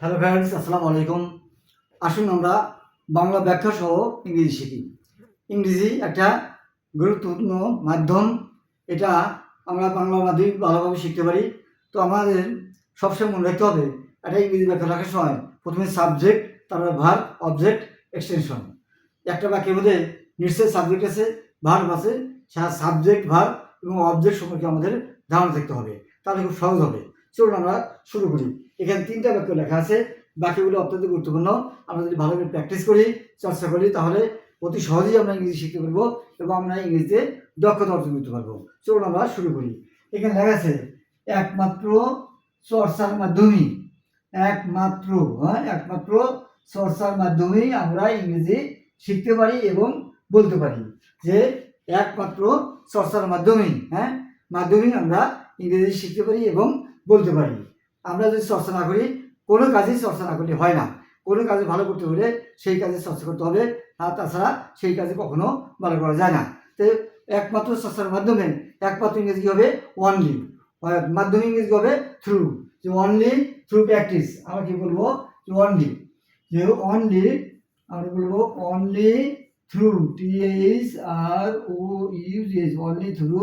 Hello friends আসসালামু আলাইকুম। আসুন আমরা বাংলা ব্যাখ্যা সহ ইংরেজি শিখি। ইংরেজি একটা গুরুত্বপূর্ণ মাধ্যম। এটা আমরা বাংলা মাধ্যমে ভালোভাবে শিখতে পারি। তো আমাদের সবসময় মনে রাখতে হবে, একটা ইংরেজি ব্যাখ্যা লেখার সময় প্রথমে সাবজেক্ট তারপরে ভার অবজেক্ট এক্সটেনশন একটা বাক্যের মধ্যে নিশ্চয়ই সাবজেক্ট আছে ভার আছে সাবজেক্ট ভার এবং অবজেক্ট সম্পর্কে আমাদের ধারণা থাকতে হবে। তাহলে খুব সহজ হবে। চলুন আমরা শুরু করি। এখানে তিনটা বাক্য লেখা আছে। বাক্যগুলো অত্যন্ত গুরুত্বপূর্ণ। আমরা যদি ভালো করে প্র্যাকটিস করি, চর্চা করি, তাহলে অতি সহজেই আমরা ইংরেজি শিখতে পারব এবং আমরা ইংরেজিতে দক্ষতা অর্জন করতে পারব। চলুন আমরা শুরু করি। এখানে লেখা আছে, একমাত্র চর্চার মাধ্যমেই একমাত্র হ্যাঁ একমাত্র চর্চার মাধ্যমেই আমরা ইংরেজি শিখতে পারি এবং বলতে পারি। যে একমাত্র চর্চার মাধ্যমেই হ্যাঁ মাধ্যমেই আমরা ইংরেজি শিখতে পারি এবং বলতে পারি। আমরা যদি চর্চা না করি, কোনো কাজেই চর্চা না করলে হয় না। কোনো কাজে ভালো করতে হলে সেই কাজে চর্চা করতে হবে। আর তাছাড়া সেই কাজে কখনো ভালো করা যায় না। তো একমাত্র চর্চার মাধ্যমে, একমাত্র ইংরেজি কী হবে? অনলি মাধ্যমিক ইংরেজি হবে? থ্রু যে অনলি থ্রু প্র্যাকটিস আমরা কি বলব? যে অনলি যে অনলি আমরা বলব only through T H R O use S only through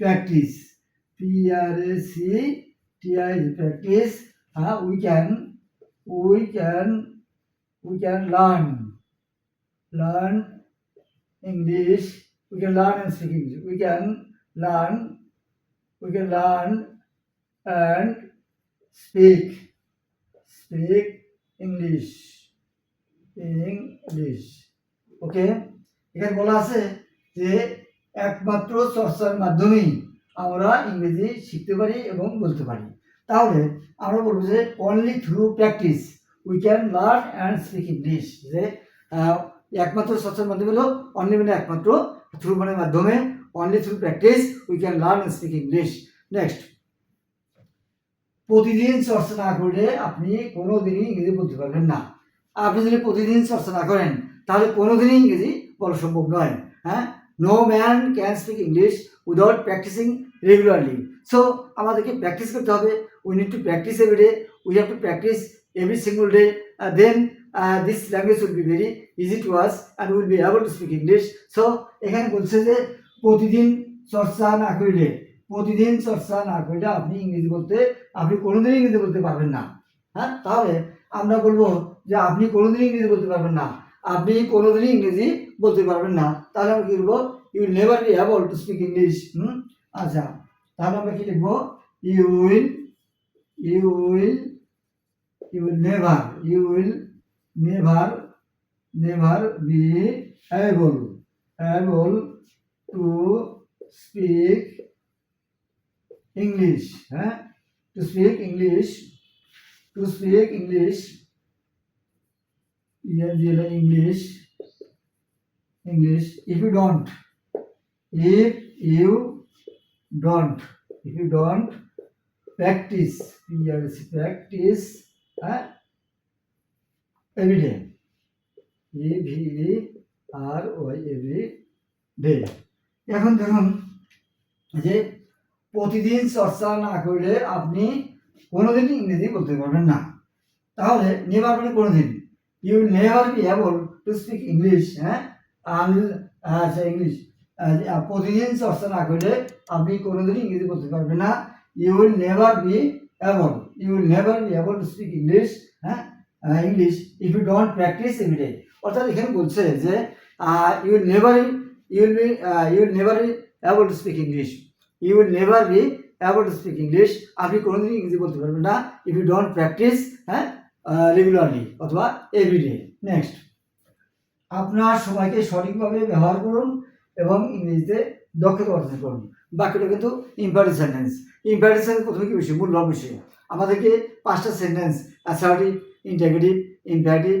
practice P I practice uh, we can we can we can learn learn english we can learn and speak english we can learn we can learn and speak speak english english okay এখানে বলা আছে যে একমাত্র চর্চার মাধ্যমেই আমরা ইংরেজি শিখতে পারি এবং বলতে পারি। তাহলে আমরা বলব যে only through practice we can learn and speak English যে একমাত্র চর্চার মাধ্যমে হলো অনলি মানে একমাত্র থ্রু মানে মাধ্যমে only through practice we can learn and speak English next প্রতিদিন চর্চা না করলে আপনি কোনো দিনই ইংরেজি বলতে পারবেন না। আপনি যদি প্রতিদিন চর্চা না করেন, তাহলে কোনো দিনই ইংরেজি বলা সম্ভব নয়। হ্যাঁ no man can speak English without practising regularly so আমাদেরকে প্র্যাকটিস করতে হবে। We need to practise every day. We have to practice every single day. Uh, then uh, this language will be too easy to us be will be able to speak এখানে বলছে যে প্রতিদিন চর্চা না করলে প্রতিদিন চর্চা না করলে আপনি ইংরেজি বলতে আপনি কোনোদিন ইংরেজি বলতে পারবেন না। হ্যাঁ? তাহলে আমরা বলব যে আপনি কোনোদিন ইংরেজি বলতে পারবেন না। আপনি কোনোদিনই ইংরেজি বলতে পারবেন না। তাহলে আমরা কী বলব you never be able to speak English hmm? আচ্ছা তাহলে আমরা কি লিখব you will will never you will never never be able able to speak english huh? to speak english to speak english yeah, yeah, english english if you don't if you don't if you don't practice yes practice uh, every day. E v e r o every day. এখন দেখুন যে প্রতিদিন চর্চা না করলে আপনি কোনোদিনই ইংরেজি বলতে পারবেন না। তাহলে নেভার মানে কোনোদিন। You never be able to speak English হ্যাঁ? আচ্ছা ইংলিশ প্রতিদিন চর্চা না করলে আপনি কোনোদিনই ইংরেজি বলতে পারবেন না। You will never be able, you will never be able to speak english হ্যাঁ? English if you don't practise every day অর্থাৎ এখানে বলছে যে you will never you will be you will never be able to speak English you will never be able to speak English আপনি কোনোদিনই ইংরেজি বলতে পারবেন না ইফ ইউ ডোন্ট প্র্যাকটিস হ্যাঁ? রেগুলারলি অথবা এভরিডে নেক্সট আপনার সময়কে সঠিকভাবে ব্যবহার করুন এবং ইংরেজিতে দক্ষতা অর্জন করুন। বাকিটা কিন্তু ইম্পারেটিভ সেন্টেন্স ইম্পারেটিভ সেন্টেন্স প্রথমে কি বিষয়? মূল বিষয়। আমাদেরকে পাঁচটা sentence assertive interrogative imperative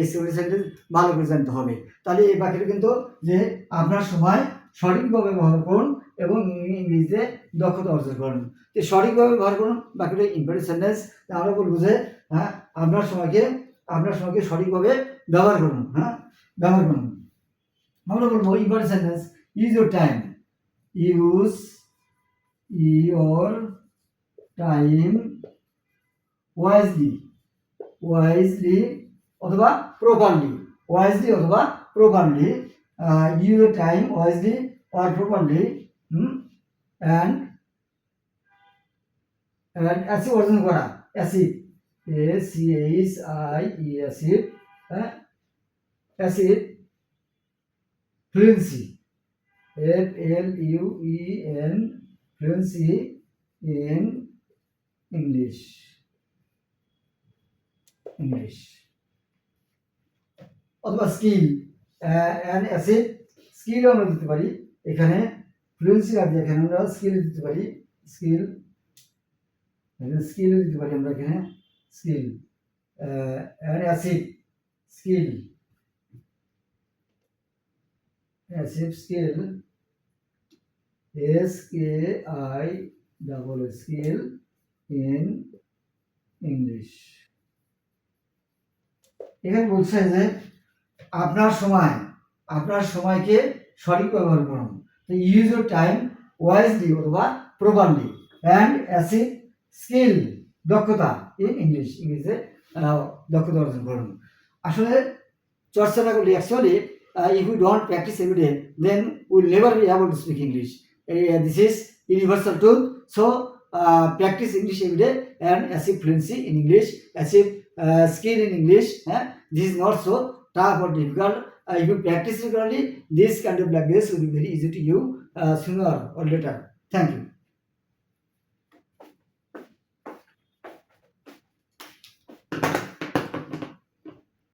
executive sentence ভালো করে জানতে হবে। তাহলে এই বাকিটা কিন্তু যে আপনার সময় সঠিকভাবে ব্যবহার করুন এবং ইংরেজিতে দক্ষতা অর্জন করুন। তো সঠিকভাবে ব্যবহার করুন, বাকিটা ইম্পারেটিভ সেন্টেন্স আমরা বলব যে হ্যাঁ আপনার সময়কে আপনার সময়কে সঠিকভাবে ব্যবহার করুন হ্যাঁ ব্যবহার করুন। আমরা বলব imperative sentence use your time use your time wisely. Wisely অথবা প্রপারলি ওয়াইজলি অথবা properly you time wisely or properly and and achieve অর্জন করা achieve A C H I E achieve হ্যাঁ achieve fluency F L U E N fluency in English English অথবা skill and achieve স্কিলও আমরা দিতে পারি। এখানে ফ্লুয়েন্সি আছে এখানে আমরা স্কিল দিতে পারি। স্কিল স্কিল দিতে পারি আমরা এখানে। Skill and achieve skill achieve skill S K I double skill in English এখানে বলছে যে আপনার সময়, আপনার সময়কে সঠিক ব্যবহার করুন। ইউজ ইউর টাইম ওয়াইজলি অথবা প্রপারলি অ্যান্ড অ্যাসিড স্কিল দক্ষতা ইন ইংলিশ ইংলিশে দক্ষতা অর্জন করুন। আসলে চর্চা না করলে actually if you don't practise every day then will never be able to speak English this is universal practice English practise English every day and achieve fluency in English achieve skill in English. eh? This is not so tough or difficult. Uh, if you practice regularly, this kind of language will be very easy to you uh, sooner or later. Thank you.